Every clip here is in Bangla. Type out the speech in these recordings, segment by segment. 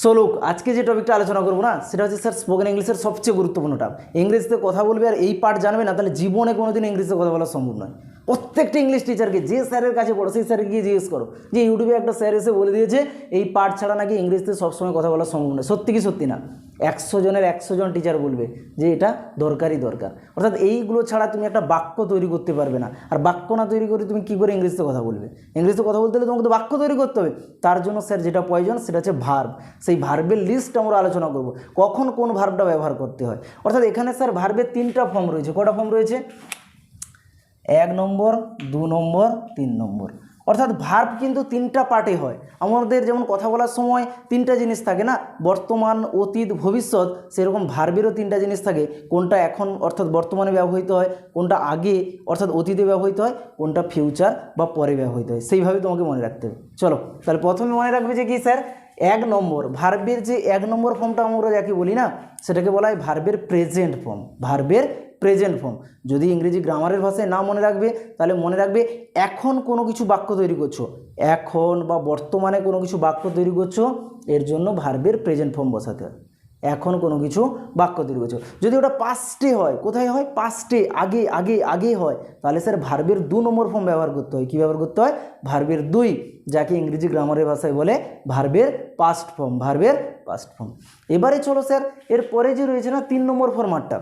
সোলুক আজকে যে টপিকটা আলোচনা করব না, সেটা হচ্ছে স্যার স্পোকেন ইংলিশের সবচেয়ে গুরুত্বপূর্ণ টাপ ইংরেজিতে কথা বলবে আর এই পার্ট জানবে না, তাহলে জীবনে কোনোদিন ইংরেজিতে কথা বলা সম্ভব নয়। প্রত্যেকটা ইংলিশ টিচারকে যে স্যারের কাছে পড়ো, সেই স্যারকে গিয়ে জিজ্ঞেস করো যে ইউটিউবে একটা স্যার এসে বলে দিয়েছে, এই পার্ট ছাড়া নাকি ইংরেজিতে সবসময় কথা বলা সম্ভব নয়। সত্যি কি সত্যি না? একশো জনের একশো জন টিচার বলবে যে এটা দরকারই দরকার। অর্থাৎ এইগুলো ছাড়া তুমি একটা বাক্য তৈরি করতে পারবে না। আর বাক্য না তৈরি করে তুমি কী করে ইংরেজিতে কথা বলবে? ইংরেজিতে কথা বলতে হলে তোমাকে তো বাক্য তৈরি করতে হবে। তার জন্য স্যার যেটা প্রয়োজন, সেটা হচ্ছে ভার্ব সেই ভার্বের লিস্ট আমরা আলোচনা করব। কখন কোন ভার্বটা ব্যবহার করতে হয়? অর্থাৎ এখানে স্যার ভার্বের তিনটা ফর্ম রয়েছে। কটা ফর্ম রয়েছে? এক নম্বর, দু নম্বর, তিন নম্বর। অর্থাৎ ভার্ব কিন্তু তিনটা পার্টে হয়। আমাদের যেমন কথা বলার সময় তিনটা জিনিস থাকে না? বর্তমান, অতীত, ভবিষ্যৎ, সেরকম ভার্বেরও তিনটা জিনিস থাকে। কোনটা এখন, অর্থাৎ বর্তমানে ব্যবহৃত হয়, কোনটা আগে, অর্থাৎ অতীতে ব্যবহৃত হয়, কোনটা ফিউচার বা পরে ব্যবহৃত হয়। সেইভাবে তোমাকে মনে রাখতে হবে। চলো, তাহলে প্রথমে মনে রাখবে যে কি স্যার? এক নম্বর। ভার্বের যে এক নম্বর ফর্মটা আমরা যাকে বলি না, সেটাকে বলা হয় ভার্বের প্রেজেন্ট ফর্ম ভার্বের প্রেজেন্ট ফর্ম যদি ইংরেজি গ্রামারের ভাষায় না মনে রাখবে, তাহলে মনে রাখবে এখন কোনো কিছু বাক্য তৈরি করছ। এখন বা বর্তমানে কোনো কিছু বাক্য তৈরি করছ, এর জন্য ভার্বের প্রেজেন্ট ফর্ম বসাতে হয় এখন কোনো কিছু বাক্য তৈরি করছ। যদি ওটা পাস্টে হয়, কোথায় হয়? পাস্টে আগে আগে আগে হয়, তাহলে স্যার ভার্বের দু নম্বর ফর্ম ব্যবহার করতে হয়। কী ব্যবহার করতে হয়? ভার্বের দুই, যাকে ইংরেজি গ্রামারের ভাষায় বলে ভার্বের পাস্ট ফর্ম ভার্বের পাস্ট ফর্ম এবারে চলো স্যার এরপরে যে রয়েছে না, তিন নম্বর ফর্মাটটা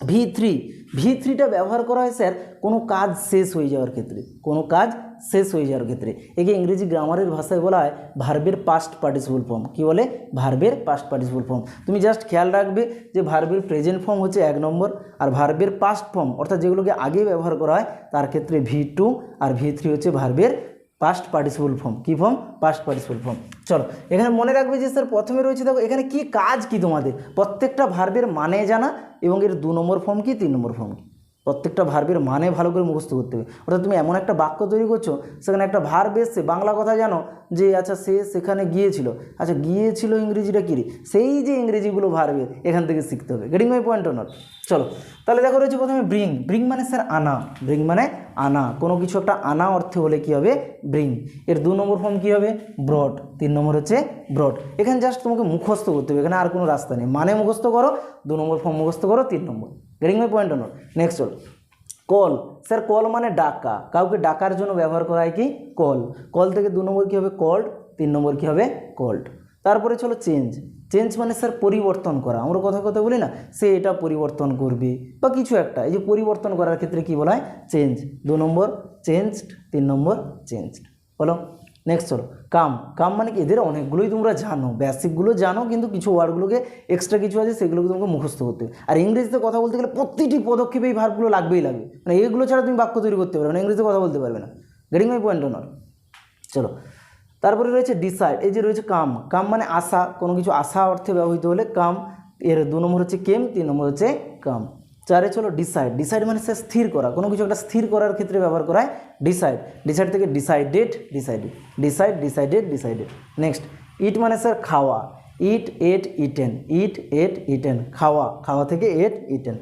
ভি থ্রি ভি থ্রিটা ব্যবহার করা হয় স্যার কোনো কাজ শেষ হয়ে যাওয়ার ক্ষেত্রে, কোনো কাজ শেষ হয়ে যাওয়ার ক্ষেত্রে। একে ইংরেজি গ্রামারের ভাষায় বলা হয় ভার্বের পাস্ট পার্টিসিপল ফর্ম কী বলে? ভার্বের পাস্ট পার্টিসিপল ফর্ম তুমি জাস্ট খেয়াল রাখবে যে ভার্বের প্রেজেন্ট ফর্ম হচ্ছে এক নম্বর আর ভার্বের পাস্ট ফর্ম অর্থাৎ যেগুলোকে আগে ব্যবহার করা হয়, তার ক্ষেত্রে ভি টু আর ভি থ্রি হচ্ছে ভার্বের পাস্ট পার্টিসিপল ফর্ম কী ফর্ম পাস্ট পার্টিসিপল ফর্ম চলো, এখানে মনে রাখবে যে স্যার প্রথমে রয়েছে দেখো, এখানে কি কাজ কি তোমাদের? প্রত্যেকটা ভার্বের মানে জানা এবং এর দু নম্বর ফর্ম কি, তিন নম্বর ফর্ম কি? প্রত্যেকটা ভার্বের মানে ভালো করে মুখস্থ করতে হবে। অর্থাৎ তুমি এমন একটা বাক্য তৈরি করছ, সেখানে একটা ভার্ব এসছে, বাংলা কথা জানো যে আচ্ছা সে সেখানে গিয়েছিল। আচ্ছা গিয়েছিল ইংরেজিটা কী? সেই যে ইংরেজিগুলো ভার্বের এখান থেকে শিখতে হবে। গেটিং মাই পয়েন্ট নট চলো, তাহলে দেখো রয়েছে প্রথমে ব্রিং ব্রিং মানে স্যার আনা। ব্রিং মানে আনা। কোনো কিছু একটা আনা অর্থে হলে কি হবে? ব্রিং এর দু নম্বর ফর্ম কী হবে? ব্রড তিন নম্বর হচ্ছে ব্রড এখানে জাস্ট তোমাকে মুখস্থ করতে হবে। এখানে আর কোনো রাস্তা নেই। মানে মুখস্থ করো, দু নম্বর ফর্ম মুখস্থ করো, তিন নম্বর। Getting my point not next চলো কল স্যার কল মানে ডাকা। কাউকে ডাকার জন্য ব্যবহার করা হয় কি? কল কল থেকে দু নম্বর কী হবে? কল্ড তিন নম্বর কী হবে? কল্ড তারপরে চলো চেঞ্জ চেঞ্জ মানে স্যার পরিবর্তন করা। আমরা কথা কথা বলি না, সে এটা পরিবর্তন করবে বা কিছু একটা। এই যে পরিবর্তন করার ক্ষেত্রে কী বলা হয়? চেঞ্জ দু নম্বর চেঞ্জড তিন নম্বর চেঞ্জড বলো। নেক্সট চলো কাম। কাম মানে কি? এদের অনেকগুলোই তোমরা জানো। বেসিকগুলো জানো, কিন্তু কিছু ওয়ার্ডগুলোকে এক্সট্রা কিছু আছে, সেগুলোকে তোমাকে মুখস্থ করতে হবে। আর ইংরেজিতে কথা বলতে গেলে প্রতিটি পদক্ষেপে এই ভার্বগুলো লাগবেই লাগবে। মানে এইগুলো ছাড়া তুমি বাক্য তৈরি করতে পারবে না, ইংরেজিতে কথা বলতে পারবে না। গেটিং মাই পয়েন্ট নট চলো। তারপরে রয়েছে ডিসাইড এই যে রয়েছে কাম। কাম মানে আশা, কোনো কিছু আশা অর্থে ব্যবহৃত হলে কাম, এর দু নম্বর হচ্ছে কেম, তিন নম্বর হচ্ছে কাম। চারে চলো ডিসাইড ডিসাইড মানে স্যার স্থির করা। কোনো কিছু একটা স্থির করার ক্ষেত্রে ব্যবহার করা হয় ডিসাইড ডিসাইড থেকে decided decided decide decided decided next eat মানে স্যার খাওয়া। ইট এট ইটেন ইট এট ইটেন খাওয়া। খাওয়া থেকে এট ইটেন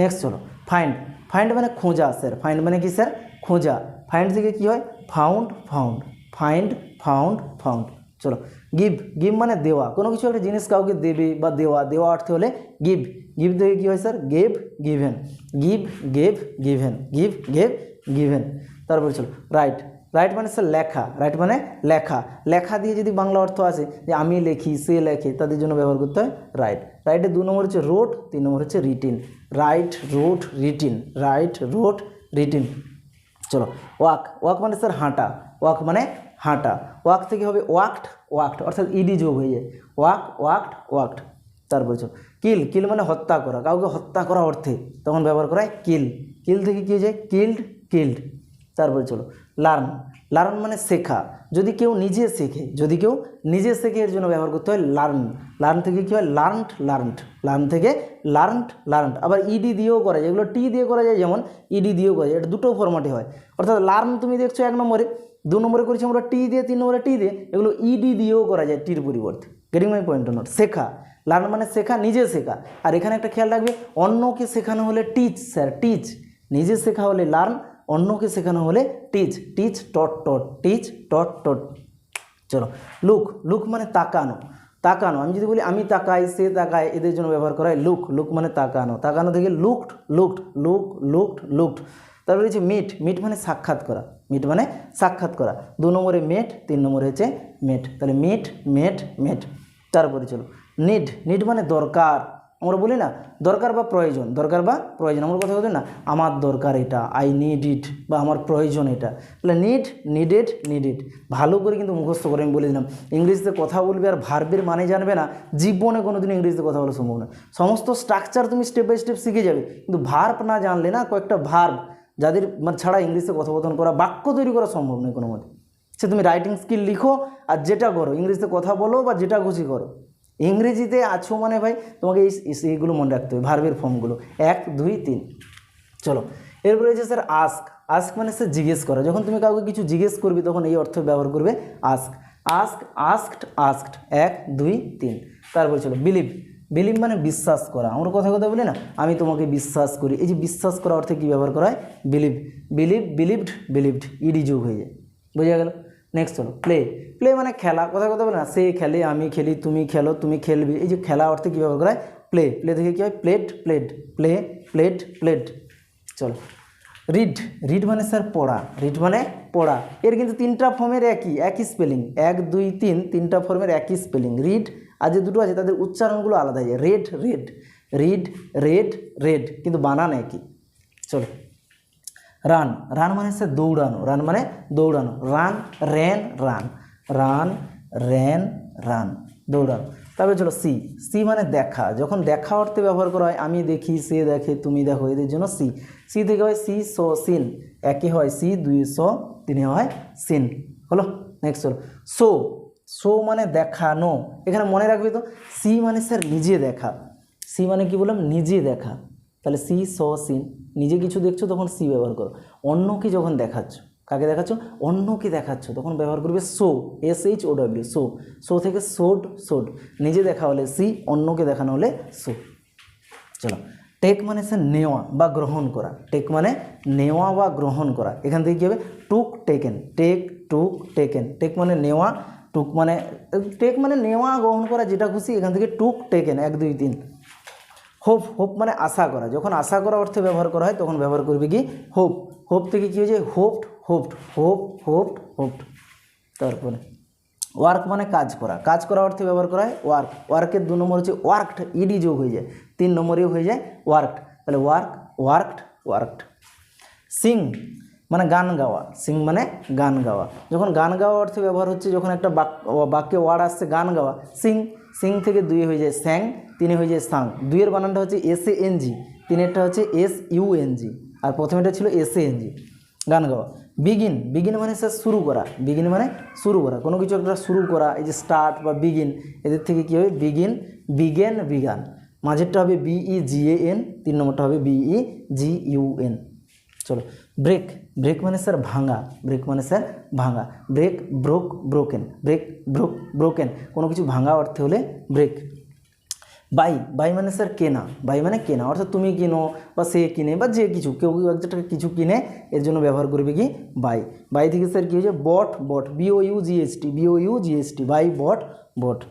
নেক্সট চলো ফাইন্ড ফাইন্ড মানে খোঁজা স্যার ফাইন্ড মানে কি স্যার খোঁজা। ফাইন্ড থেকে কি হয়? Found found find found found চলো গিভ গিভ মানে দেওয়া। কোনো কিছু একটা জিনিস কাউকে দেবে বা দেওয়া। দেওয়া অর্থে হলে গিভ গিভ থেকে কী হয় sir? Gave, given. Give, gave, given. Give, gave, given. তারপরে চলো, রাইট। রাইট মানে স্যার লেখা। রাইট মানে লেখা। লেখা দিয়ে যদি বাংলা অর্থ আসে যে আমি লেখি, সে লেখে, তাদের জন্য ব্যবহার করতে হয় রাইট। রাইটের দু নম্বর হচ্ছে রোড তিন নম্বর হচ্ছে written. Write wrote written. Write wrote written. চলো, ওয়াক। ওয়াক মানে স্যার হাঁটা। ওয়াক মানে হাঁটা। ওয়াক থেকে হবে ওয়াক্ট ওয়াক্ট। অর্থাৎ ইডি যোগ হয়ে যায়। Walk, walked walked. তারপরে চলো কিল কিল মানে হত্যা করা, কাউকে হত্যা করা অর্থে। তখন ব্যবহার করা হয় কিল। কিল থেকে কী হয়ে যায় কিল্ড কিল্ড। তারপরে চলো, লার্ন। লার্ন মানে শেখা। যদি কেউ নিজে শেখে, যদি কেউ নিজে শেখে, এর জন্য ব্যবহার করতে হয় লার্ন। লার্ন থেকে কী হয়? Learned learned. লার্ন থেকে লার্নড লার্নড। আবার ইডি দিয়েও করা যায়। এগুলো টি দিয়ে করা যায়, যেমন ইডি দিয়েও করা যায়। এটা দুটো ফরম্যাটে হয়। অর্থাৎ লার্ন তুমি দেখছ এক নম্বরে, দু নম্বরে করেছি আমরা টি দিয়ে, তিন নম্বরে টি দিয়ে। এগুলো ইডি দিয়েও করা যায় টির পরিবর্তে। গেটিং মাই পয়েন্ট নোট শেখা। লার্ন মানে শেখা, নিজে শেখা। আর এখানে একটা খেয়াল রাখবে, অন্যকে শেখানো হলে টিচ স্যার টিচ নিজে শেখা হলে লার্ন অন্যকে শেখানো হলে teach teach taught taught teach taught taught চলো লুক লুক মানে তাকানো। তাকানো, আমি যদি বলি, আমি তাকাই, সে তাকায়, এদের জন্য ব্যবহার করা হয় লুক লুক মানে তাকানো। তাকানো থেকে looked looked look looked looked তারপরে হচ্ছে মিট মিট মানে সাক্ষাৎ করা। মিট মানে সাক্ষাৎ করা। দু নম্বরে মেট তিন নম্বরে হচ্ছে মেট তাহলে মিট মেট মেট তারপরে চলো। নিড নিড মানে দরকার। আমরা বলি না, দরকার বা প্রয়োজন, দরকার বা প্রয়োজন। আমার কথা বলি না, আমার দরকার এটা আই নিড ইট বা আমার প্রয়োজন এটা। তাহলে নিড নিডেড নিডেড ভালো করে কিন্তু মুখস্থ করে আমি বলে দিলাম। ইংরেজিতে কথা বলবে আর ভার্বের মানে জানবে না, জীবনে কোনো দিন ইংরেজিতে কথা বলা সম্ভব না। সমস্ত স্ট্রাকচার তুমি স্টেপ বাই স্টেপ শিখে যাবে। কিন্তু ভার্ব না জানলে না কয়েকটা ভার্ব যাদের মানে ছাড়া ইংলিশে কথোপকথন করা, বাক্য তৈরি করা সম্ভব নয় কোনো মতে সে তুমি রাইটিং স্কিল লিখো আর যেটা করো, ইংরেজিতে কথা বলো বা যেটা খুশি করো। ইংরেজিতে আছো মানে ভাই, তোমাকে এই এইগুলো মনে রাখতে হবে ভার্বের ফর্মগুলো এক, দুই, তিন। চলো, এরপরে হচ্ছে স্যার আস্ক আস্ক মানে স্যার জিজ্ঞেস করা। যখন তুমি কাউকে কিছু জিজ্ঞেস করবে, তখন এই অর্থ ব্যবহার করবে আস্ক আস্ক আস্কড আস্কড এক, দুই, তিন। তারপরে চলো বিলিভ বিলিভ মানে বিশ্বাস করা। আমরা কথা কথা বলি না, আমি তোমাকে বিশ্বাস করি। এই যে বিশ্বাস করা অর্থে কী ব্যবহার করা হয়? Believe believe believed believed ED যোগ হয়ে যায়। বোঝা গেল? নেক্সট হলো প্লে প্লে মানে খেলা, কথা কথা বলে না, সে খেলে, আমি খেলি, তুমি খেলো, তুমি খেলবি, এই যে খেলা অর্থে কী ব্যবহার করা হয়? প্লে প্লে থেকে কী হয়? Played played play played played চলো রিড রিড মানে স্যার পড়া রিড মানে পড়া, এর কিন্তু তিনটা ফর্মের একই একই স্পেলিং এক, দুই, তিন, তিনটা ফর্মের একই স্পেলিং রিড আর যে দুটো আছে, তাদের উচ্চারণগুলো আলাদা হয়ে read read read read read কিন্তু বানান একই, চলো। রান রান মানে স্যার দৌড়ানো, রান মানে দৌড়ানো, run ran run run, ran, run, দৌড়ানো। তারপরে চলো সি সি মানে দেখা, যখন দেখা অর্থে ব্যবহার করা হয়, আমি দেখি, সে দেখে, তুমি দেখো, এদের জন্য সি। সি থেকে হয় সি, সো, সিন, একে হয় সি, দুই, সো, তিনে হয় সিন। হলো? নেক্সট হলো। সো সো মানে দেখানো, এখানে মনে রাখবে তো, সি মানে স্যার নিজে দেখা। সি মানে কি বললাম? নিজে দেখা। তাহলে সি, স, সিন। নিজে কিছু দেখছ তখন সি ব্যবহার করো। অন্যকে যখন দেখাচ্ছ, কাকে দেখাচ্ছ? অন্যকে দেখাচ্ছ, তখন ব্যবহার করবে show S H O W show. Show থেকে সোড সোড। নিজে দেখা হলে সি, অন্যকে দেখানো হলে সো। চলো। টেক মানে সে নেওয়া বা গ্রহণ করা। টেক মানে নেওয়া বা গ্রহণ করা। এখান থেকে কী হবে? Took taken. Take, took taken. Take মানে নেওয়া, টুক মানে টেক মানে নেওয়া, গ্রহণ করা, যেটা খুশি, এখান থেকে টুক টেকেন। এক, দুই, তিন। হোপ হোপ মানে আশা করা। যখন আশা করা অর্থে ব্যবহার করা হয়, তখন ব্যবহার করবে কি? হোপ। হোপ থেকে কী হয়েছে? Hoped hoped, hope, hoped hoped. তারপরে, ওয়ার্ক মানে কাজ করা। কাজ করা অর্থে ব্যবহার করা হয় ওয়ার্ক। ওয়ার্কের দু নম্বর হচ্ছে ওয়ার্কড ইডি যোগ হয়ে যায়। তিন নম্বরেও হয়ে যায় ওয়ার্কড। তাহলে ওয়ার্ক, ওয়ার্কড ওয়ার্কড। সিং মানে গান গাওয়া। সিং মানে গান গাওয়া। যখন গান গাওয়া অর্থে ব্যবহার হচ্ছে, যখন একটা বাক- বাক্যে ওয়ার্ড আসছে, গান গাওয়া। সিং সিং থেকে দুই হয়ে যায় স্যাং, তিনে হয়ে যায় সাং। দুইয়ের বানানটা হচ্ছে এস এ এন জি তিনেরটা হচ্ছে এস ইউ এন জি আর প্রথমেটা ছিল এস এ এন জি গান গাওয়া। বিগিন বিগিন মানে স্যার শুরু করা। বিগিন মানে শুরু করা। কোনো কিছু একটা শুরু করা, এই যে স্টার্ট বা বিগিন এদের থেকে কী হবে? বিগিন বিগেন বিগান মাঝেরটা হবে বিই জি এ এন তিন নম্বরটা হবে B E G U N চলো ব্রেক ব্রেক মানে স্যার ভাঙা, ব্রেক মানে স্যার ভাঙা। Break broke, broken, break broke, broken, কোনো কিছু ভাঙা অর্থে হলে ব্রেক। বাই বাই মানে স্যার কেনা, বাই মানে কেনা, অর্থাৎ তুমি কিনো বা সে কিনে বা যে কিছু, কেউ কেউ একটা কিছু কিনে, এর জন্য ব্যবহার করবে কি? বাই। বাই থেকে স্যার কী হয়েছে? বট বট bio you GST bio you GST by, বট বট।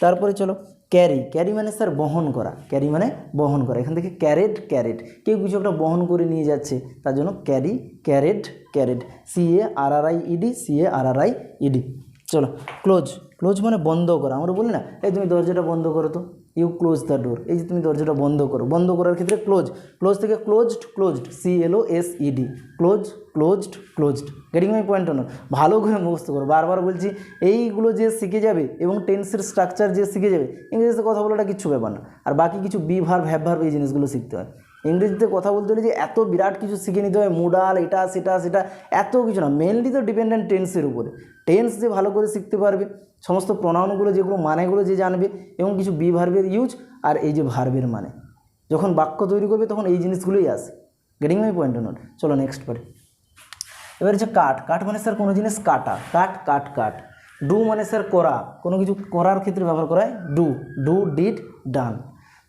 তারপরে চলো। ক্যারি ক্যারি মানে স্যার বহন করা, ক্যারি মানে বহন করা। এখান থেকে ক্যারেট ক্যারেট। কেউ কিছু একটা বহন করে নিয়ে যাচ্ছে, তার জন্য carry, carried carried. C A R R I E D C A R R I E D চলো ক্লোজ ক্লোজ মানে বন্ধ করা। আমরা বলি না, এই তুমি দরজাটা বন্ধ করো তো। ইউ ক্লোজ দ্য ডোর এই যে তুমি দরজাটা বন্ধ করো। বন্ধ করার ক্ষেত্রে ক্লোজ ক্লোজ থেকে closed closed C L O S E D close closed closed getting my point on ভালো করে মুখস্থ করো। বারবার বলছি, এইগুলো যে শিখে যাবে এবং টেন্সের স্ট্রাকচার যে শিখে যাবে, ইংরেজিতে কথা বলাটা কিচ্ছু ব্যাপার না। আর বাকি কিছু বি ভার এই জিনিসগুলো শিখতে হয়। ইংরেজিতে কথা বলতে হলে যে এত বিরাট কিছু শিখে নিতে হয়, মুডাল, এটা, সেটা সেটা, এত কিছু না। মেনলি তো ডিপেন্ডেন্ট টেন্সের উপরে। টেন্স যে ভালো করে শিখতে পারবে, সমস্ত প্রণাউনগুলো যেগুলো, মানেগুলো যে জানবে, এবং কিছু বি ভার্বের ইউজ আর এই যে ভার্বের মানে। যখন বাক্য তৈরি করবে, তখন এই জিনিসগুলোই আসে। গেটিং মাই পয়েন্ট নোট চলো নেক্সট পরে এবার হচ্ছে কাট। কাট মানে স্যার কোনো জিনিস কাটা। কাট কাট কাট। ডু মানে স্যার করা। কোনো কিছু করার ক্ষেত্রে ব্যবহার করা হয় ডু ডু ডিড ডান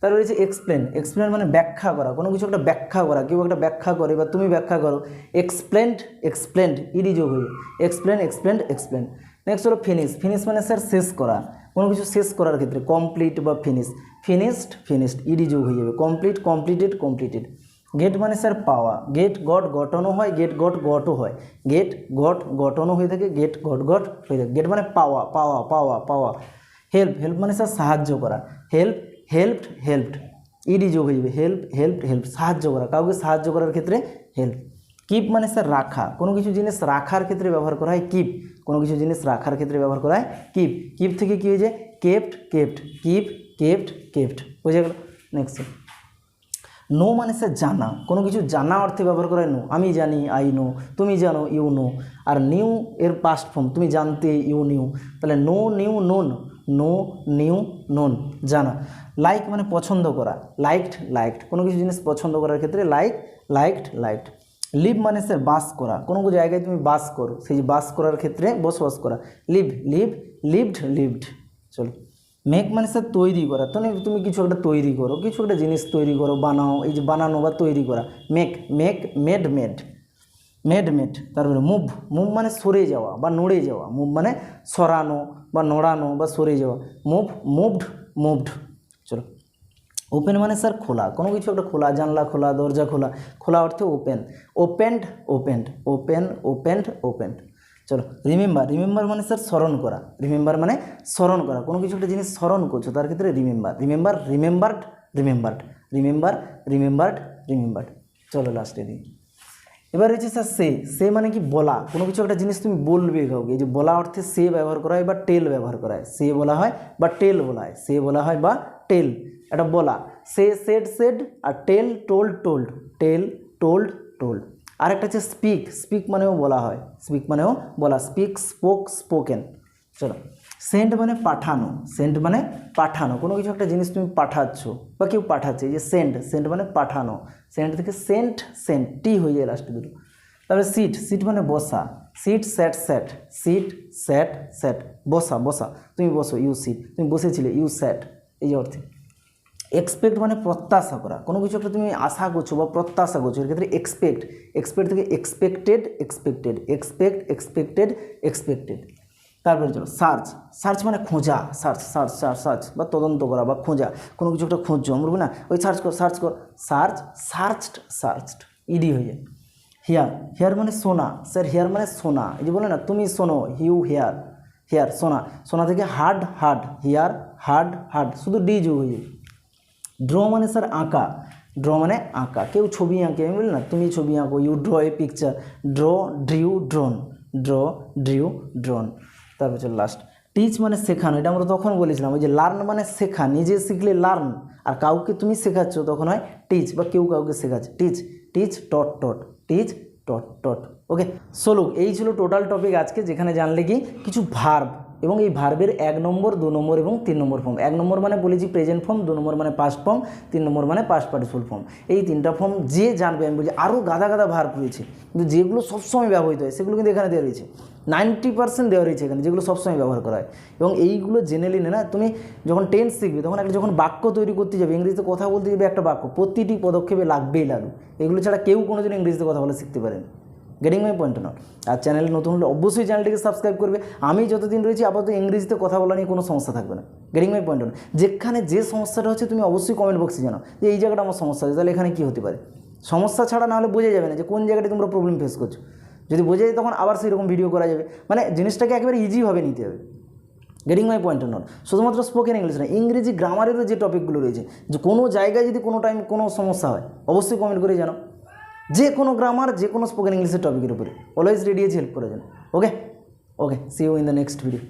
তারপর রয়েছে এক্সপ্লেন এক্সপ্লেন মানে ব্যাখ্যা করা। কোনো কিছু একটা ব্যাখ্যা করা। কেউ একটা ব্যাখ্যা করে বা তুমি ব্যাখ্যা করো। এক্সপ্লেন্ড এক্সপ্লেন্ড ইডি যোগ হয়ে এক্সপ্লেন এক্সপ্লেন্ড এক্সপ্লেন নেক্সট হলো ফিনিশ ফিনিশ মানে স্যার শেষ করা। কোনো কিছু শেষ করার ক্ষেত্রে কমপ্লিট বা ফিনিশ ফিনিশড ফিনিশড ইডি যোগ হয়ে যাবে। কমপ্লিট কমপ্লিটেড কমপ্লিটেড গেট মানে স্যার পাওয়া। গেট গট গঠনও হয়। গেট গট গটও হয়। গেট গট গঠনও হয়ে থাকে। গেট গট গট হয়ে থাকে। গেট মানে পাওয়া পাওয়া পাওয়া পাওয়া। হেল্প হেল্প মানে স্যার সাহায্য করা। হেল্প হেল্পড হেল্পড ইডি যোগ হয়ে যাবে হেল্প হেল্প হেল্প সাহায্য করা, কাউকে সাহায্য করার ক্ষেত্রে হেল্প কিপ মানে স্যার রাখা, কোনো কিছু জিনিস রাখার ক্ষেত্রে ব্যবহার করা হয় কিপ কোনো কিছু জিনিস রাখার ক্ষেত্রে ব্যবহার করা হয় কিপ কিপ থেকে কী হয়েছে kept kept keep kept kept বুঝে গেল? নেক্সট নো মানে স্যার জানা, কোনো কিছু জানা অর্থে ব্যবহার করা হয়? নো আমি জানি আই নো তুমি জানো ইউ নো আর নিউ এর পাস্ট ফর্ম তুমি জানতে ইউ নিউ তাহলে know knew known know, knew, known. জানা। লাইক মানে পছন্দ করা। Liked liked. কোনো কিছু জিনিস পছন্দ করার ক্ষেত্রে লাইক, লাইকড লাইকড। লিভ মানে স্যার বাস করা। কোনো জায়গায় তুমি বাস করো। সেই বাস করার ক্ষেত্রে বসবাস করা। Live live, lived lived. চলো। মেক মানে স্যার তৈরি করা। তো তুমি কিছু একটা তৈরি করো। কিছু একটা জিনিস তৈরি করো, বানাও। এই যে বানানো বা তৈরি করা। Make make, made made. Made made তারপরে মুভ মুভ মানে সরে যাওয়া বা নড়ে যাওয়া, মুভ মানে সরানো বা নড়ানো বা সরে যাওয়া, মুভ, মুভড মুভড। চলো। ওপেন মানে স্যার খোলা, কোনো কিছু একটা খোলা, জানলা খোলা, দরজা খোলা খোলা অর্থে open. Opened opened, open, opened opened. চলো, রিমেম্বার রিমেম্বার মানে স্যার স্মরণ করা। রিমেম্বার মানে স্মরণ করা, কোনো কিছু একটা জিনিস স্মরণ করছ, তার ক্ষেত্রে remember. Remember, remembered remembered. Remember, remembered remembered. চলো লাস্টে দিই। এবার হচ্ছে স্যার সে সে মানে কি বলা? কোনো কিছু একটা জিনিস তুমি বলবে কাউকে। যে বলা অর্থে সে ব্যবহার করা হয় বা টেল ব্যবহার করা হয়। সে বলা হয় বা টেল বলা হয়। সে বলা হয় বা টেল এটা বলা। সে সেড সেড আর tell told told tell told told আর একটা হচ্ছে স্পিক স্পিক মানেও বলা হয়। স্পিক মানেও বলা। স্পিক স্পোক স্পোকেন চলো। সেন্ট মানে পাঠানো, সেন্ট মানে পাঠানো। কোনো কিছু একটা জিনিস তুমি পাঠাচ্ছ বা কেউ পাঠাচ্ছে যে সেন্ট সেন্ট মানে পাঠানো। সেন্ট থেকে সেন্ট সেন্ট টি হয়ে যায় লাস্টে দুটো। তারপরে সিট সিট মানে বসা। Sit, sat sat. Sit, sat sat. বসা বসা। তুমি বসো, ইউ সিট। তুমি বসেছিলে, ইউ স্যাট। এই অর্থে। এক্সপেক্ট মানে প্রত্যাশা করা। কোনো কিছু একটা তুমি আশা করছ বা প্রত্যাশা করছ, এর ক্ষেত্রে এক্সপেক্ট। এক্সপেক্ট থেকে expected expected expect expected expected তারপরে চলো সার্চ সার্চ মানে খোঁজা। সার্চ সার্চ সার্চ সার্চ বা তদন্ত করা বা খোঁজা। কোনো কিছু একটা খুঁজছো আমরা না, ওই সার্চ কর সার্চ কর। সার্চ সার্চড সার্চড ইডি হয়ে যায়। হিয়ার হেয়ার মানে সোনা। স্যার হেয়ার মানে সোনা। এই যে বলে না, তুমি শোনো হিউ হেয়ার হেয়ার সোনা। সোনা থেকে heard heard hear heard heard শুধু ডি যোগ হয়ে ড্র মানে স্যার আঁকা। ড্র মানে আঁকা। কেউ ছবি আঁকে, আমি বলি না, তুমি ছবি আঁকো you draw a picture draw drew drawn draw drew drawn তারপর হচ্ছে লাস্ট টিচ মানে শেখানো, এটা আমরা তখন বলেছিলাম, ওই যে লার্ন মানে শেখা, নিজে শিখলে লার্ন আর কাউকে তুমি শেখাচ্ছ, তখন হয় টিচ বা কেউ কাউকে শেখাচ্ছে। Teach teach taught taught teach taught taught okay solo এই ছিল টোটাল টপিক আজকে, যেখানে জানলে কি, কিছু ভার্ব এবং এই ভার্বের এক নম্বর, দু নম্বর এবং তিন নম্বর ফর্ম এক নম্বর মানে বলেছি প্রেজেন্ট ফর্ম দু নম্বর মানে পাস্ট ফর্ম তিন নম্বর মানে পাস্ট পার্টিসিপাল ফর্ম এই তিনটা ফর্ম যে জানবে, আমি বলছি আরও গাদা গাদা ভার্ব রয়েছে। কিন্তু যেগুলো সবসময় ব্যবহৃত হয়, সেগুলো কিন্তু এখানে দেওয়া রয়েছে। নাইনটি পার্সেন্ট দেওয়া রয়েছে এখানে, যেগুলো সবসময় ব্যবহার করা হয়। এবং এইগুলো জেনে নিলে না, তুমি যখন টেন্স শিখবে, তখন একটা যখন বাক্য তৈরি করতে যাবে, ইংরেজিতে কথা বলতে যাবে একটা বাক্য, প্রতিটি পদক্ষেপে লাগবেই লাগবে। এগুলো ছাড়া কেউ কোনোদিন ইংরেজিতে কথা বলে শিখতে পারেনি গেটিং মাই পয়েন্ট নট আর চ্যানেল নতুন হলে অবশ্যই চ্যানেলটিকে সাবস্ক্রাইব করবে। আমি যতদিন রয়েছি আপাতত ইংরেজিতে কথা বলা নিয়ে কোনো সমস্যা থাকবে না। গেটিং মাই পয়েন্ট নট যেখানে যে সমস্যাটা হচ্ছে, তুমি অবশ্যই কমেন্ট বক্সে জানাও যে এই জায়গাটা আমার সমস্যা আছে তাহলে এখানে কী হতে পারে? সমস্যা ছাড়া না হলে বোঝা যাবে না যে কোন জায়গাটা তোমরা প্রবলেম ফেস করছ। যদি বোঝা যায়, তখন আবার সেই রকম ভিডিও করা যাবে। মানে জিনিসটাকে একেবারে ইজিভাবে নিতে হবে। গেটিং মাই পয়েন্ট নট শুধুমাত্র স্পোকেন ইংলিশ না, ইংরেজি গ্রামারেরও যে টপিকগুলো রয়েছে, যে কোনো জায়গায় যদি কোনো টাইম কোনো সমস্যা হয়, অবশ্যই কমেন্ট করে জানাও। যে কোনো গ্রামার যে কোনো স্পোকেন ইংলিশের টপিকের উপরে। অলওয়েজ রেডি হেল্প করে যান okay okay see you in the next video